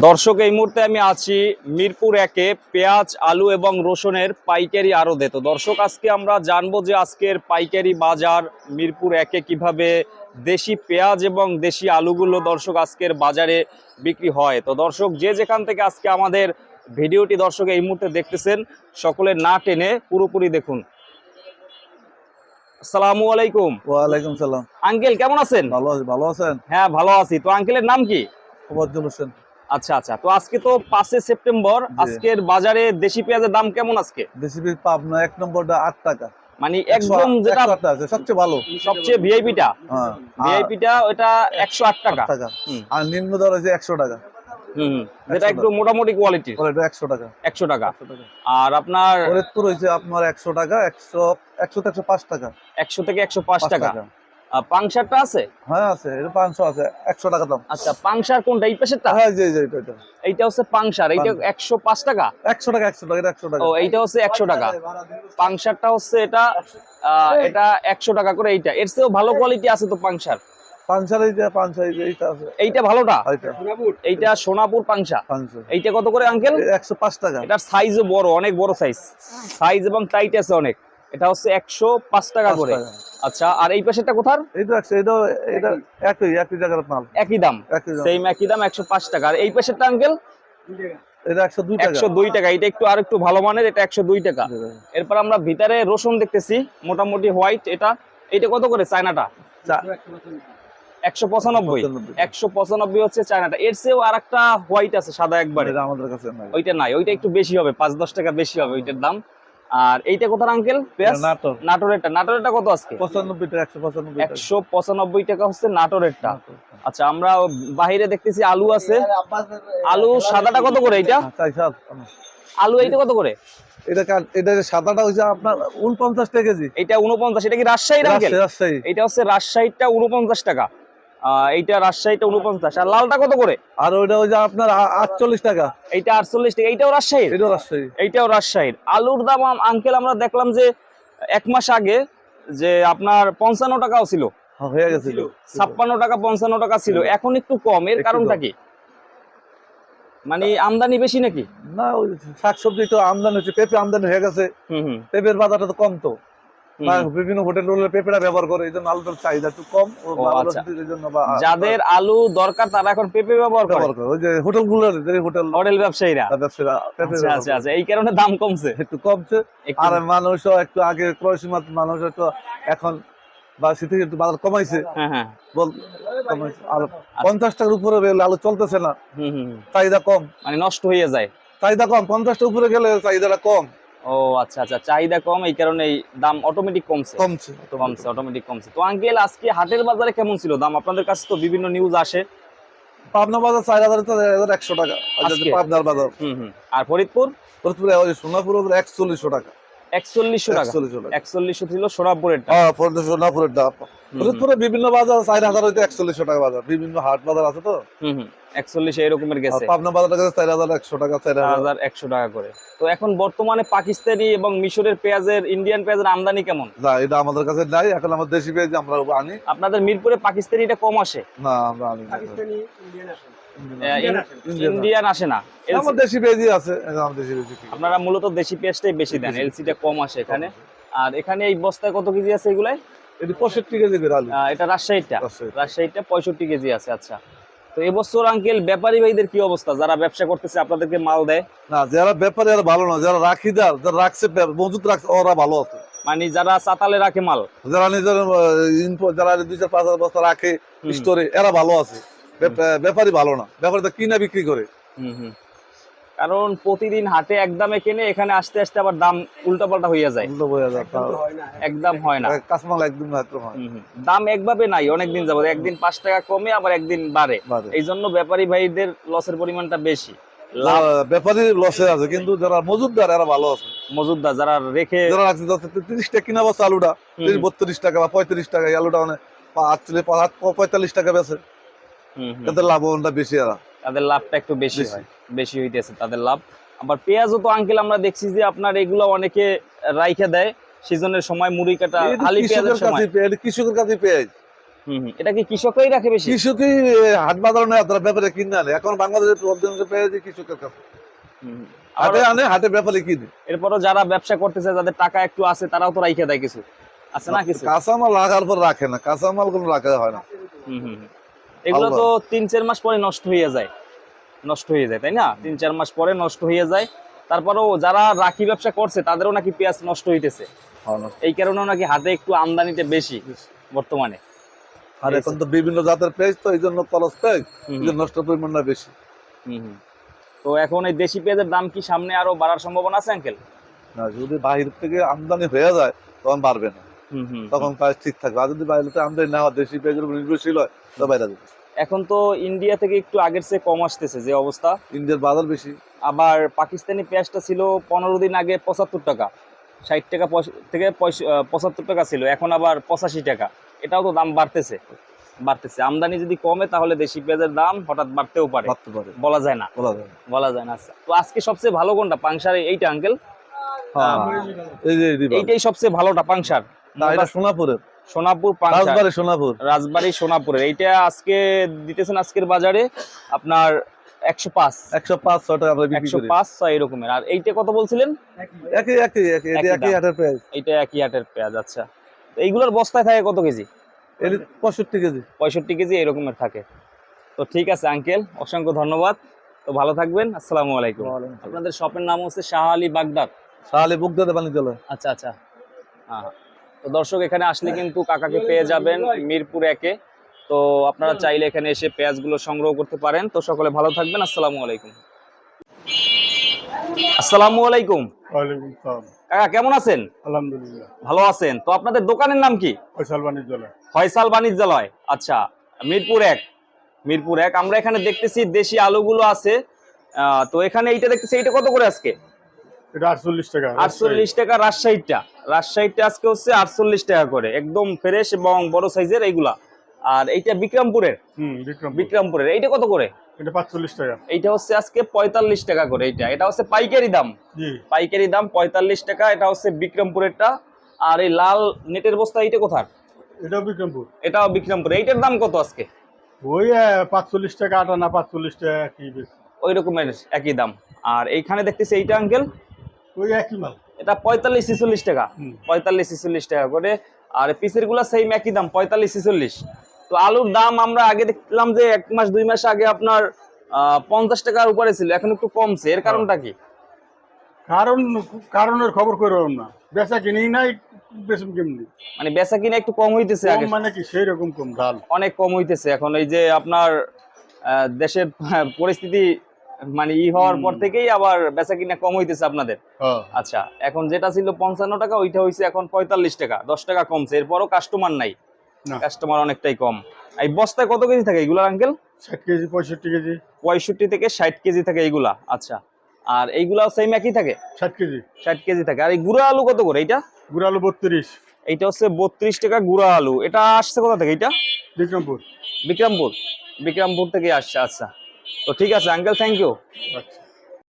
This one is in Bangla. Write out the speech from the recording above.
দর্শক এই মুহূর্তে আমি আছি মিরপুর একে পেঁয়াজ আলু এবং রসুনের পাইকারি আড়তে। তো দর্শক আজকে আমরা জানব যে আজকের পাইকারি বাজার মিরপুর একে কীভাবে দেশি পেঁয়াজ এবং দেশি আলুগুলো দর্শক আজকের বাজারে বিক্রি হয়। তো দর্শক যে যেখান থেকে আজকে আমাদের ভিডিওটি দর্শক এই মুহূর্তে দেখতেছেন সকলে না টেনে পুরোপুরি দেখুন। আসসালামু আলাইকুম। ওয়ালাইকুম সালাম। আঙ্কেল কেমন আছেন? ভালো আছি ভালো আছেন? হ্যাঁ ভালো আছি। তো আঙ্কেলের নাম কি? হোসেন। আচ্ছা আচ্ছা। তো আজকে তো পাঁচে সেপ্টেম্বর। আজকের বাজারে দেশি পেঁয়াজের দাম কেমন আজকে? দেশি বীজ পাবনা এক নম্বরটা আট টাকা। মানে একশো একদম যেটা টাকা আছে, সবচেয়ে ভালো। সবচেয়ে ভিআইপিটা হ্যাঁ। ভিআইপিটা ওটা একশো আট টাকা। আর নিম্ন দর হচ্ছে একশো টাকা। যেটা একটু মোটামুটি কোয়ালিটির ওর একশো টাকা। একশো টাকা। আর আপনার ফরিদপুর হয়েছে আপনার একশো টাকা একশো একশো থেকে একশো পাঁচ টাকা। একশো থেকে একশো পাঁচ টাকা। পাংশারটা আছে? হ্যাঁ আছে। এটা পাঁচশো আছে। একশো টাকা দাম। আচ্ছা পাংশার কোনটা? এই পাশেরটা? হ্যাঁ যে যে এটা এটা এইটা হচ্ছে পাংশার। এইটা পাংশার। একশো পাঁচ টাকা? একশো টাকা একশো টাকা এটা একশো টাকা। ও এইটা হচ্ছে একশো টাকা। পাংশারটা হচ্ছে এটা এটা একশো টাকা করে এইটা। এর চেয়েও ভালো কোয়ালিটি আছে তো পাংশার। পাঁচশো এই যে পাঁচশো এই যে এইটা আছে। এইটা ভালোটা? এইটা। এইটা সোনাপুর পাংশা। এইটা কত করে আঙ্কেল একশো পাঁচ টাকা। এটার সাইজও বড় অনেক বড় সাইজ সাইজ এবং টাইট আছে অনেক। এটা হচ্ছে একশো পাঁচ টাকা পাঁচ করে। টাকা। আচ্ছা আর এই পাশেরটা কোথার? এইটা একশো এটা এটা একই একই জায়গার মাল। একই দাম। সেম একই দাম একশো পাঁচ টাকা। আর এই পাশেরটা আঙ্কেল এটা একশো দুই টাকা। একশো দুই টাকা। এটা একটু আর একটু ভালো মানের এটা একশো দুই টাকা। এরপর আমরা ভিতরে রসুন দেখতেছি মোটামুটি হোয়াইট এটা। এটা কত করে চায়নাটা? চা- একশো পঁচানব্বই। পঁচানব্বই। একশো পঁচানব্বই হচ্ছে চায়নাটা। এর চেয়েও আর একটা হোয়াইট আছে সাদা একবারে। আমাদের কাছে নাই। ওইটা নাই ওইটা একটু বেশি হবে পাঁচ দশ টাকা বেশি হবে ওইটার দাম। আর এইটা কোথার আঙ্কেল এটা নাটোর। নাটোরেরটা। নাটোরেরটা কত আজকে? পঁচানব্বই টাকা একশো পঁচানব্বই টাকা। একশো পঁচানব্বই টাকা হচ্ছে নাটোরেরটা। আচ্ছা আমরা বাইরে দেখতেছি আলু আছে। আলু সাদাটা কত করে এইটা? হ্যাঁ, আলু এইটা কত করে? এটা এটা যে সাদাটা হচ্ছে আপনার উনপঞ্চাশ টাকা কেজি। এইটা উনপঞ্চাশ এটা কি রাজশাহীর আঙ্কেল রাজশাহী, রাজশাহী। এইটা হচ্ছে রাজশাহীটা উনপঞ্চাশ টাকা। আহ, এইটা রাজশাহীটা উনপঞ্চাশ আর লালটা কত করে? আর ওইটা হচ্ছে আপনার আটচল্লিশ টাকা। এইটা আটচল্লিশ টাকা। এইটাও রাজশাহীর? এটাও রাজশাহী। এইটাও রাজশাহীর। আলুর দাম আঙ্কেল আমরা দেখলাম যে এক মাস আগে যে আপনার পঞ্চান্ন টাকাও ছিল। হ্যাঁ, হয়ে গেছিল ছাপ্পান্ন টাকা পঞ্চান্ন টাকা ছিল। এখন একটু কম। এর কারণটা কি? মানে আমদানি বেশি নাকি? না ওই শাকসবজি তো আমদানি হচ্ছে। পেঁপে আমদানি হয়ে গেছে। পেঁপের বাজারটা তো কম তো। বা বিভিন্ন হোটেল ব্যবহার করে এই জন্য আলুটার চাহিদা একটু কম আচ্ছা। জন্য বা- যাদের আলু দরকার তারা এখন পেঁপে ব্যবহার করে? ওই যে হোটেলগুলো হোটেল হোটেল ব্যবসায়ীরা? ব্যবসায়ীরা আচ্ছা আচ্ছা এই কারণে দাম কমছে? একটু কমছে। আর মানুষও একটু আগে ক্রয় মানুষ একটু এখন বা সে থেকে একটু বাজার কমাইছে। হ্যাঁ হ্যাঁ। আর পঞ্চাশ টাকার উপরে গেলে আলু চলতেছে না। চাহিদা কম। মানে নষ্ট হয়ে যায়। চাহিদা কম। পঞ্চাশটা উপরে গেলে চাহিদাটা কম। ও আচ্ছা আচ্ছা চাহিদা কম এই কারণে দাম অটোমেটিক কমছে। কমছে কমছে অটোমেটিক কমছে। তো আঙ্কেল আজকে হাটের বাজারে কেমন ছিল? দাম আপনাদের কাছে তো বিভিন্ন নিউজ আসে। পাবনা বাজার চার হাজার একশো টাকা পাবনার বাজার। হুম হুম। আর ফরিদপুর? ফরিদপুরে সোনাপুর একচল্লিশশো টাকা। একচল্লিশশো টাকা। একচল্লিশশো ছিল সোনাপুরেরটা। হ্যাঁ সোনাপুরের দাম ফরিদপুরে বিভিন্ন বাজার চার হাজার হইতে একচল্লিশশো টাকা বাজার। বিভিন্ন হাট বাজার আছে তো। হুম হুম। একচল্লিশ এরকমের গেছে। পাবনা চার হাজার একশো টাকা চার হাজার। একশো টাকা করে। তো এখন বর্তমানে পাকিস্তানি এবং মিশরের পেঁয়াজের ইন্ডিয়ান পেঁয়াজের আমদানি কেমন? না এটা আমাদের কাছে নাই এখন আমার দেশি পেঁয়াজ আমরা আনি। আপনাদের মিরপুরে পাকিস্তানিটা কম আসে? না আমরা আনি ইন্ডিয়ান আসে না। আমার দেশি পেঁয়াজই আছে দেশি আপনারা মূলত দেশি পেঁয়াজটাই বেশি দেন এলসিটা কম আসে এখানে। আর এখানে এই বস্তায় কত কেজি আছে এগুলাই এটি পঁয়ষট্টি কেজি করে আলু। এটা রাজশাহীটা রাজশাহী। রাজশাহীটা পঁয়ষট্টি কেজি আছে আচ্ছা। তো এবছর আঙ্কেল ব্যাপারী ভাইদের কি অবস্থা? যারা ব্যবসা করতেছে আপনাদেরকে মাল দেয়? না যারা ব্যাপারে যারা ভালো না যারা রাখিদার যারা রাখছে মজুত রাখছে ওরা ভালো আছে। মানে যারা চাতালে রাখে মাল? যারা নিজের যারা দুই চার পাঁচ হাজার বস্তা রাখে। স্টোরে এরা ভালো আছে। ব্যাপ- ব্যাপারী ভালো না। ব্যাপারী তো কিনা বিক্রি করে। হুম হুম। কারণ প্রতিদিন হাটে এক দামে কিনে এখানে আস্তে আস্তে আবার দাম উল্টাপাল্টা হইয়া যায়। একদম হয় না। হয়। দাম একভাবে নাই অনেকদিন যাবত। একদিন পাঁচ টাকা কমে আবার একদিন বাড়ে। এই জন্য ব্যাপারী ভাইদের লসের পরিমাণটা বেশি। ব্যাপারী লসে আছে কিন্তু যারা মজুদদার এরা ভালো আছে। মজুদদার যারা রেখে যারা রাখছে তিরিশ টাকা কিনা আলুটা হুম, তিরিশ বত্রিশ টাকা বা পঁয়ত্রিশ টাকা আলুটা মানে আটচল্লিশ পঁয়তাল্লিশ টাকা বেছে। তাদের লাভবানটা বেশি এরা। তাদের লাভটা একটু বেশি বেশি। হয়। বেশি হইতেছে তাদের লাভ। আবার পেঁয়াজও তো আঙ্কেল আমরা দেখছি যে আপনার এগুলো অনেকে রাইখে দেয় সিজনের সময় মুড়ি কাটা আলি পেঁয়াজের সময়। কৃষকের কাছে পেঁয়াজ। হুম হুম। এটা কি কৃষকরাই রাখে বেশি? কৃষকই হাট বাজার নয় তারা ব্যাপারে কিনে আনে। এখন বাংলাদেশের অধিকাংশ পেঁয়াজি কৃষকের কাছে। হুম হুম। হাটে আনে হাটে ব্যাপারে কিনে। এরপরও যারা ব্যবসা করতেছে যাদের টাকা একটু আছে তারাও তো রাইখে দেয় কিছু। আছে না কিছু? কাঁচামাল রাখার পর রাখে না কাঁচামাল কোনো রাখা হয় না। হুম হুম হুম। এগুলো তো তিন চার মাস পরে নষ্ট হয়ে যায়। নষ্ট হয়ে যায় তাই না? তিন চার মাস পরে নষ্ট হয়ে যায়। তারপরেও যারা রাখি ব্যবসা করছে তাদেরও নাকি পেঁয়াজ নষ্ট হইতেছে। এই কারণেও নাকি হাতে একটু আমদানিতে বেশি বর্তমানে। আর এখন তো বিভিন্ন জাতের পেঁয়াজ তো এই জন্য খরচ পেঁয়াজ নষ্ট পরিমাণটা বেশি। হুম হুম। তো এখন এই দেশি পেঁয়াজের দাম কি সামনে আরও বাড়ার সম্ভাবনা আছে আঙ্কেল? না যদি বাহির থেকে আমদানি হয়ে যায় তখন বাড়বে না। হুম হুম। তখন প্রাইস ঠিক থাকবে। আর যদি বাইরে থেকে আমদানি না হয় দেশি পেঁয়াজের উপর নির্ভরশীল হয় তো বাইরে যাবে। এখন তো ইন্ডিয়া থেকে একটু আগের চেয়ে কম আসতেছে যে অবস্থা। ইন্ডিয়ার বাজার বেশি। আবার পাকিস্তানি পেঁয়াজটা ছিল পনেরো দিন আগে পঁচাত্তর টাকা ষাট টাকা থেকে পঁচাত্তর টাকা ছিল এখন আবার পঁচাশি টাকা। এটাও তো দাম বাড়তেছে বাড়তেছে। আমদানি যদি কমে তাহলে দেশি পেঁয়াজের দাম হঠাৎ বাড়তেও পারে। বলা যায় না। বলা যায় না। বলা যায় না। আচ্ছা তো আজকে সবচেয়ে ভালো কোনটা? পাংশার এইটা আঙ্কেল? হ্যাঁ, এই এইটাই সবচেয়ে ভালোটা পাংশার। না এটা সোনাপুরের। সোনাপুর রাজবাড়ি সোনাপুর। রাজবাড়ি সোনাপুরের। এইটা আজকে দিতেছেন আজকের বাজারে আপনার একশো পাঁচ। একশো পাঁচ ছয় টাকা একশো পাঁচ ছয় এরকমের। আর এইটা কত বলছিলেন? একই একই একই এটি একই একই দাম। হাটের পেঁয়াজ। এইটা একই হাটের পেঁয়াজ আচ্ছা। এইগুলোর বস্তায় থাকে কত কেজি? পঁয়ষট্টি কেজি। পঁয়ষট্টি কেজি এরকমের থাকে। তো ঠিক আছে আঙ্কেল অসংখ্য ধন্যবাদ। তো ভালো থাকবেন আসসালামু আলাইকুম। আপনাদের শপের নাম হচ্ছে শাহ আলী বাগদাদ। তাহলে বুক দাদা বাণিজ্যালয়। আচ্ছা আচ্ছা। হ্যাঁ। তো দর্শক এখানে আসলে কিন্তু কাকাকে পেয়ে যাবেন মিরপুর একে। তো আপনারা চাইলে এখানে এসে পেঁয়াজগুলো সংগ্রহ করতে পারেন। তো সকলে ভালো থাকবেন আসসালামু আলাইকুম। আসসালামু আলাইকুম। কাকা কেমন আছেন? আলহামদুলিল্লাহ। ভালো আছেন। তো আপনাদের দোকানের নাম কি? ফয়সাল বাণিজ্যালয় ফয়সাল বাণিজ্যালয়। আচ্ছা মিরপুর এক। মিরপুর এক। আমরা এখানে দেখতেছি দেশি আলুগুলো আছে। আহ, তো এখানে এইটা দেখতেছি এইটা কত করে আজকে? এটা আটচল্লিশ টাকা আটচল্লিশ টাকা রাজশাহীটা। রাজশাহীটা আজকে হচ্ছে আটচল্লিশ টাকা করে। একদম ফ্রেশ এবং বড় সাইজের এইগুলা। আর এইটা বিক্রমপুরের? হুম বিক্রমপুরের। এইটা কত করে? এটা পাঁচচল্লিশ টাকা। এইটা হচ্ছে আজকে পঁয়তাল্লিশ টাকা করে এইটা। এটা হচ্ছে পাইকারি দাম। জি। পাইকারি দাম পঁয়তাল্লিশ টাকা। এটা হচ্ছে বিক্রমপুরেরটা। আর এই লাল নেটের বস্তা এইটা এটাও বিক্রমপুর। এটাও বিক্রমপুর। এইটার দাম কত আজকে? ওই পাঁচচল্লিশ টাকা আটানা পাঁচচল্লিশ টাকা কি ওই রকমের একই দাম। আর এইখানে দেখতেছি এইটা আঙ্কেল ওই একই মাল। এটা পঁয়তাল্লিশ ছিচল্লিশ টাকা। পঁয়তাল্লিশ ছিচল্লিশ টাকা করে। আর পিসেরগুলা সেম একই দাম পঁয়তাল্লিশ ছিচল্লিশ। তো আলুর দাম আমরা আগে দেখলাম যে এক মাস দুই মাস আগে আপনার পঞ্চাশ টাকার উপরে ছিল এখন একটু কমছে। এর কারণটা কি? কারণ কারণের খবর করে না। বেচা কিনেই নাই কেমনি? মানে বেচা কিনা একটু কম হইতেছে আগে। মানে কি সেই রকম কম ডাল অনেক কম হইতেছে। এখন এই যে আপনার দেশের পরিস্থিতি মানে ই হওয়ার পর থেকেই আবার বেচা কিনা কম হইতেছে আপনাদের। আচ্ছা এখন যেটা ছিল পঞ্চান্ন টাকা ওইটা হয়েছে এখন পঁয়তাল্লিশ টাকা দশ টাকা কমছে। এরপরও কাস্টমার নাই। কাস্টমার অনেকটাই কম। এই বস্তায় কত কেজি থাকে এগুলো আঙ্কেল ষাট কেজি পঁয়ষট্টি কেজি। পঁয়ষট্টি থেকে ষাট কেজি থাকে এইগুলা। আচ্ছা আর এইগুলাও সেম একই থাকে? ষাট কেজি। ষাট কেজি থাকে। আর এই গুঁড়া আলু কত করে এইটা? গুড়ালু বত্রিশ। এইটা হচ্ছে বত্রিশ টাকা গুঁড়া আলু। এটা আসছে কোথা থেকে এইটা? বিক্রমপুর। বিক্রমপুর। বিক্রমপুর থেকে আসছে আচ্ছা। তো ঠিক আছে আঙ্কেল থ্যাংক ইউ